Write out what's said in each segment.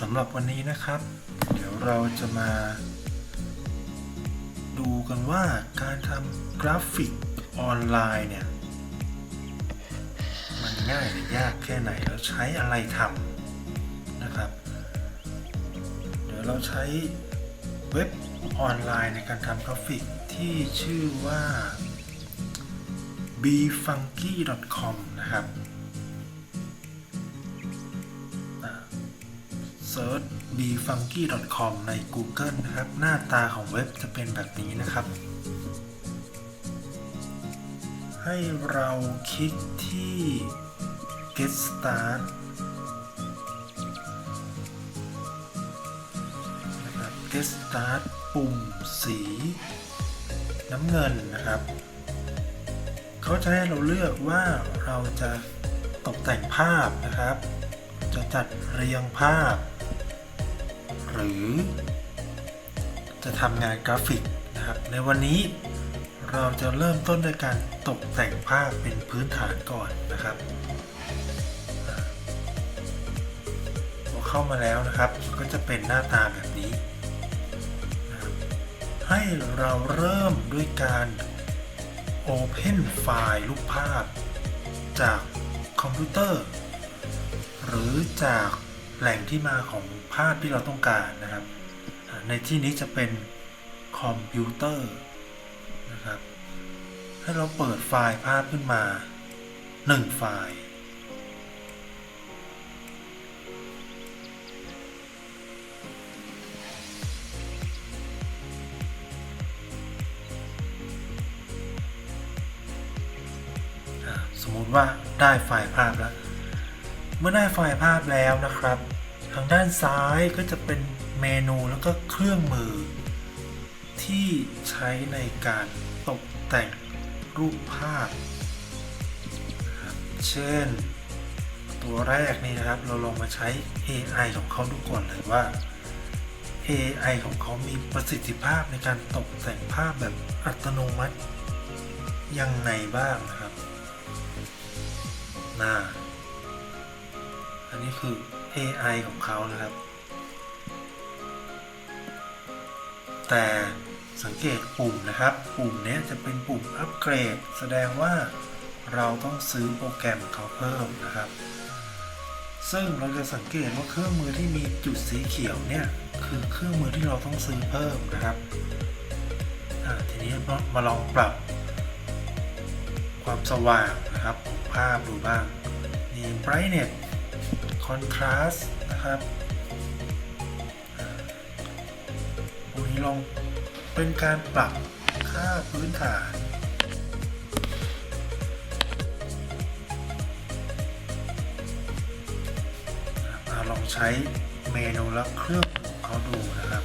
สำหรับวันนี้นะครับ เดี๋ยวเราจะมา ดูกันว่าการทำกราฟิกออนไลน์เนี่ย มันง่ายหรือยากแค่ไหนแล้วใช้อะไรทำนะครับ เดี๋ยวเราใช้เว็บออนไลน์ในการทำกราฟิกที่ชื่อว่า bfunky.com นะครับ เซิร์ช bfunky.com ใน Google นะครับ หน้าตาของเว็บจะเป็นแบบนี้นะครับ ให้เราคลิกที่ get start นะครับ get start ปุ่มสีน้ำเงินนะครับ เขาจะให้เราเลือกว่าเราจะตกแต่งภาพนะครับ จะจัดเรียงภาพ หรือ จะทำงานกราฟิกนะครับ ในวันนี้เราจะเริ่มต้นด้วยการตกแต่งภาพเป็นพื้นฐานก่อนนะครับพอเข้ามาแล้วนะครับก็จะเป็นหน้าตาแบบนี้นให้เราเริ่มด้วยการ Open ไฟล์รูปภาพ จากคอมพิวเตอร์ หรือจาก แหล่งที่มาของภาพที่เราต้องการนะครับ ในที่นี้จะเป็นคอมพิวเตอร์นะครับ ให้เราเปิดไฟล์ภาพขึ้นมา 1 ไฟล์ สมมติว่าได้ไฟล์ภาพแล้ว เมื่อได้ไฟล์ภาพแล้วนะครับ ทางด้านซ้ายก็จะเป็นเมนูแล้วก็เครื่องมือ ที่ใช้ในการตกแต่งรูปภาพ เช่น ตัวแรกนี่นะครับ เราลองมาใช้ AI ของเขาดูก่อนเลยว่า AI ของเขามีประสิทธิภาพในการตกแต่งภาพแบบอัตโนมัติยังไงบ้างนะครับน้า อันนี้คือ AI ของเขานะครับ แต่สังเกตปุ่มนะครับ ปุ่มนี้จะเป็นปุ่มอัปเกรด แสดงว่าเราต้องซื้อโปรแกรมเขาเพิ่มนะครับ ซึ่งเราจะสังเกตว่าเครื่องมือที่มีจุดสีเขียวเนี่ยคือเครื่องมือที่เราต้องซื้อเพิ่มนะครับทีนี้มามาลองปรับ ความสว่างนะครับของภาพดูบ้างมี brightness contrast นะครับอ่าพวกนี้ลองเป็นการปรับค่าพื้นฐานนะครับอ่าลองใช้เมนูและเครื่องของเขาดูนะครับ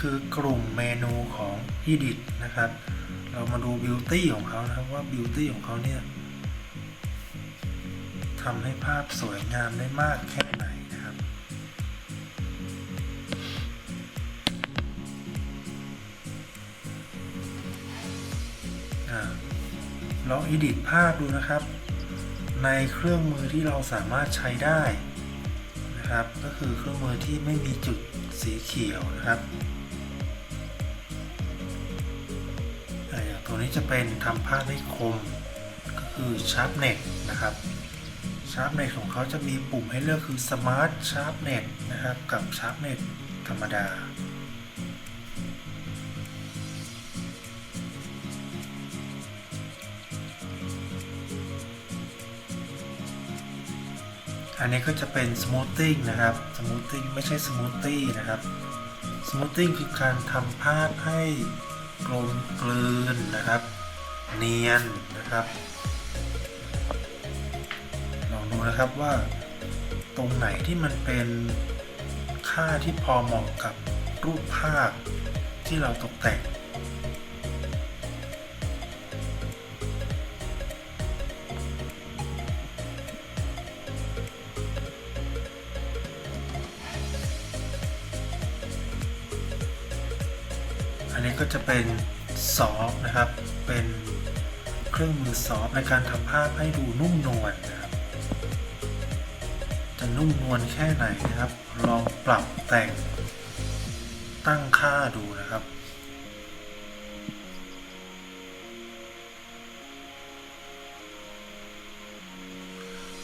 คือกลุ่มเมนูของ Edit นะครับ เรามาดู Beauty ของเขานะครับว่า Beauty ของเขาเนี่ยทำให้ภาพสวยงามได้มากแค่ไหนนะครับอ่าลอง Edit ภาพดูนะครับ ในเครื่องมือที่เราสามารถใช้ได้นะครับ ก็คือเครื่องมือที่ไม่มีจุดสีเขียวนะครับ ตัวนี้จะเป็นทำภาพให้คม ก็คือ Sharpnet นะครับ Sharpnet ของเขาจะมีปุ่มให้เลือกคือ Smart Sharpnet นะครับ กับ Sharpnet ธรรมดาอันนี้ก็จะเป็น smoothing นะครับ smoothing ไม่ใช่ smoothie นะครับ smoothing คือการทำภาพให้ กลมกลืนนะครับ เนียนนะครับ ลองดูนะครับว่า ตรงไหนที่มันเป็นค่าที่พอเหมาะกับรูปภาพที่เราตกแต่ง จะเป็นซอฟนะครับ เป็นเครื่องมือซอฟในการทำภาพให้ดูนุ่มนวลนะครับ จะนุ่มนวลแค่ไหนนะครับ ลองปรับแต่งตั้งค่าดูนะครับ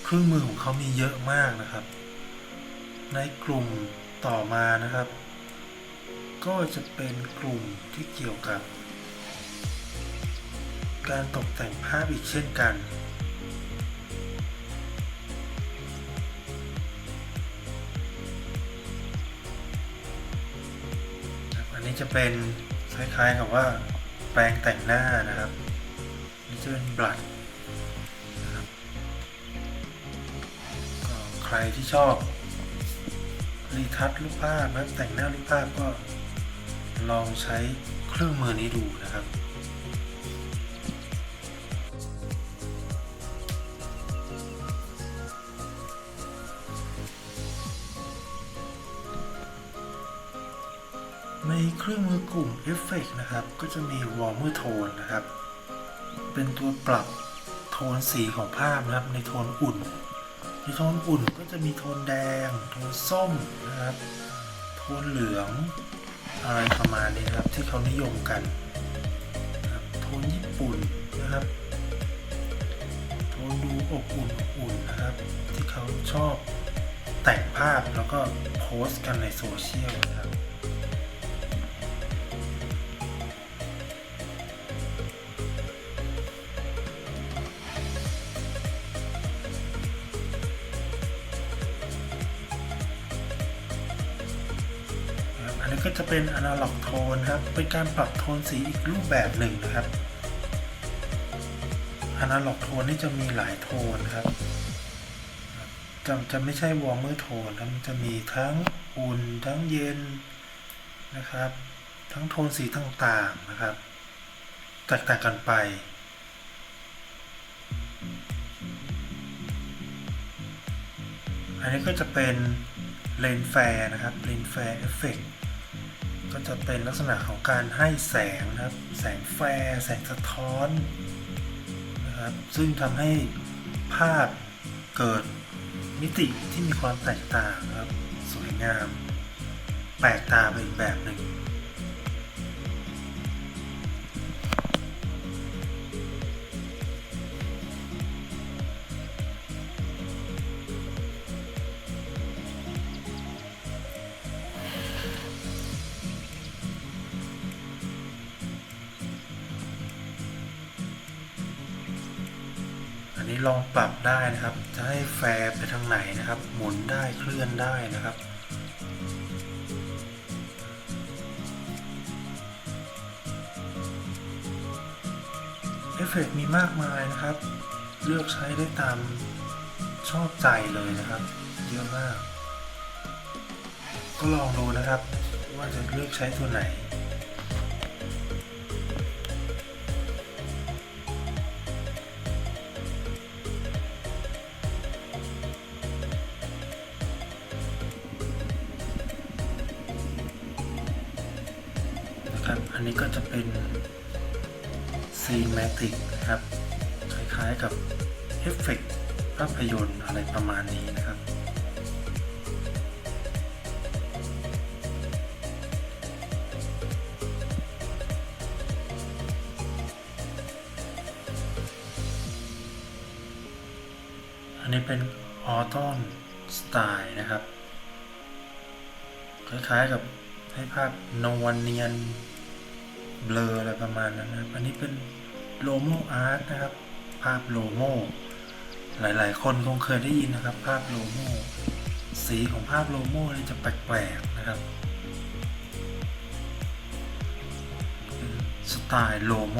เครื่องมือของเขามีเยอะมากนะครับ ในกลุ่มต่อมานะครับ ก็จะเป็นกลุ่มที่เกี่ยวกับ การตกแต่งภาพอีกเช่นกัน อันนี้จะเป็นคล้ายๆกับว่าแปรงแต่งหน้านะครับ นี่จะเป็นบลัดนะครับก็ใครที่ชอบรีทัชรูปภาพนะแต่งหน้ารูปภาพก็ ลองใช้เครื่องมือนี้ดูนะครับ ในเครื่องมือกลุ่มเอฟเฟกนะครับ ก็จะมีวอร์ม e r โทนนะครับ เป็นตัวปรับโทนสีของภาพนะครับ ในโทนอุ่น ในโทนอุ่นก็จะมีโทนแดง โทนส้มนะครับ โทนเหลือง อะไรประมาณนี้นะครับที่เขานิยมกันโทนญี่ปุ่นนะครับโทนดูอบอุ่นอบอุ่นนะครับ ที่เขาชอบแต่งภาพแล้วก็โพสต์กันในโซเชียลนะครับ เป็น Analog Tone นครับ เป็นการปรับโทนสีอีกรูปแบบหนึ่งนะครับ Analog Tone นี่จะมีหลายโทนครับจะจะไม่ใช่ Warmer Tone ครับมันจะมีทั้งอุ่นทั้งเย็นนะครับ ทั้งโทนสีต่างๆนะครับแตกต่างกันไปอันนี้ก็จะเป็นเลนแฟร์นะครับเลนแฟร์เอฟเฟกต์ ก็จะเป็นลักษณะของการให้แสงนะครับ แสงแฟร์แสงสะท้อนนะครับซึ่งทำให้ภาพเกิดมิติที่มีความแตกต่างครับ สวยงาม แปลกตาไปอีกแบบหนึ่ง ลองปรับได้นะครับ จะให้แฟร์ไปทางไหนนะครับ หมุนได้เคลื่อนได้นะครับเอฟเฟกต์มีมากมายนะครับ เลือกใช้ได้ตามชอบใจเลยนะครับ เยอะมาก ก็ลองดูนะครับ ว่าจะเลือกใช้ตัวไหน อันนี้ก็จะเป็น Cinematic นะครับ คล้ายๆกับเอฟเฟก์ภาพยนตร์อะไรประมาณนี้นะครับอันนี้เป็นออ t อนสไตล์นะครับ คล้ายๆกับให้ภาพนวลเนียน เบลออะไรประมาณนั้นนะครับ อันนี้เป็นโลโมอาร์ตนะครับ ภาพโลโมหลาย ๆ คนคงเคยได้ยินนะครับ ภาพโลโมสีของภาพโลโมนี่จะแปลก ๆ นะครับ สไตล์โลโม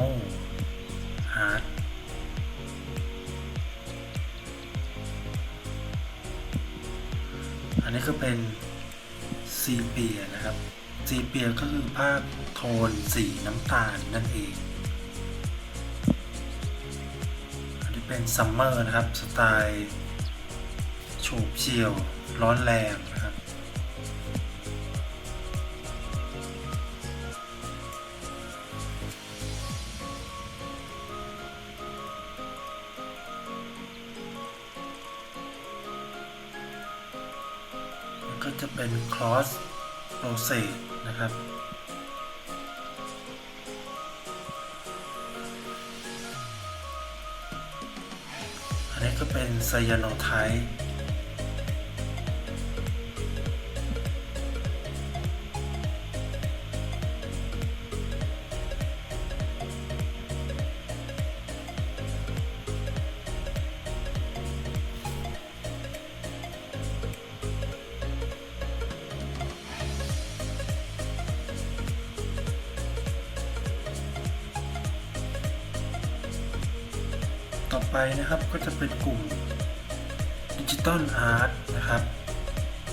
อาร์ตอันนี้ก็เป็นซีเปียนะครับซีเปียก็คือภาพ โทนสีน้ำตาลนั่นเอง อันนี้เป็นซัมเมอร์นะครับ สไตล์โฉบเฉียวร้อนแรงนะครับ ก็จะเป็นคลอสโรเซ่นะครับ และก็เป็นไซยาโนไทป์ ไปนะครับก็จะเป็นกลุ่มดิจิตอลอาร์ตนะครับ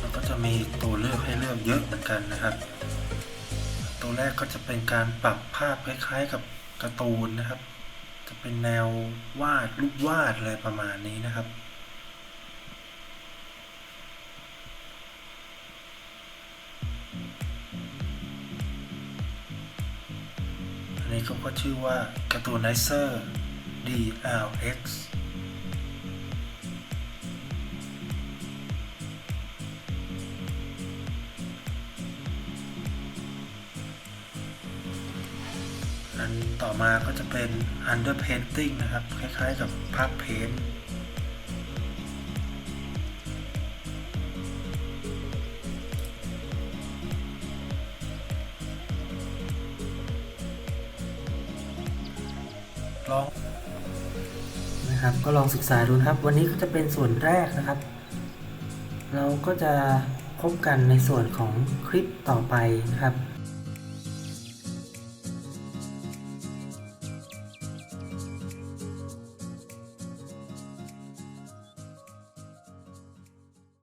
แล้วก็จะมีตัวเลือกให้เลือกเยอะเหมือนกันนะครับ ตัวแรกก็จะเป็นการปรับภาพคล้ายๆกับการ์ตูนนะครับ จะเป็นแนววาดรูปวาดอะไรประมาณนี้นะครับอันนี้เขาก็ชื่อว่าการ์ตูนไนเซอร์ DLX อันต่อมาก็จะเป็น underpainting นะครับ คล้ายๆกับภาพเพ้นท์ลอง นะครับ ก็ลองศึกษาดูนะครับ วันนี้ก็จะเป็นส่วนแรกนะครับ เราก็จะพบกันในส่วนของคลิปต่อไปนะครับ